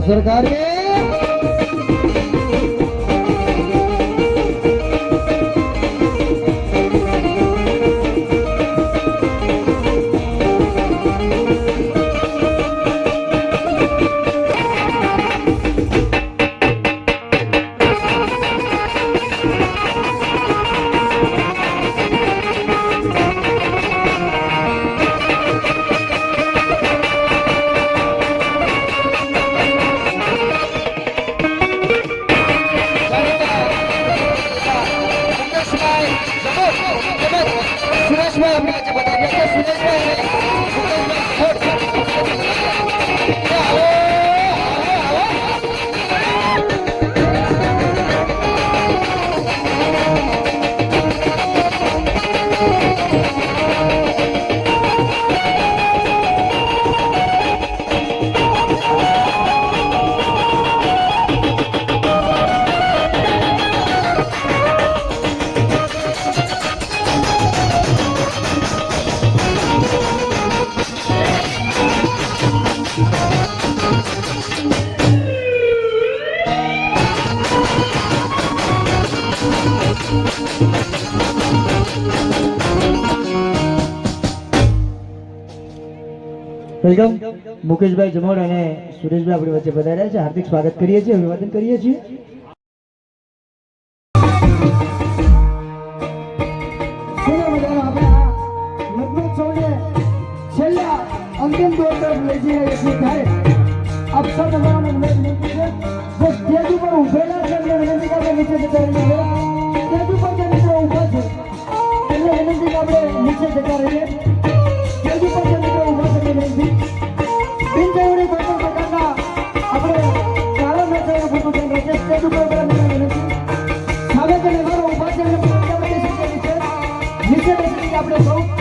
સરકારી સુરેશભાઈ આપણે આજે વેલકમ. મુકેશભાઈ જમોડ અને સુરેશભાઈ આપણી વચ્ચે પધાર્યા છે. હાર્દિક સ્વાગત કરીએ છીએ અભિવાદન કરીએ છીએ. આપણે નીચે જતા રહીએ. આપણે કારણ ન થઈને ખોટું થઈ રહ્યું છે સ્ટેજ ઉપર બધા મિત્રો હવે છે નીચે બેસી આપણે સૌ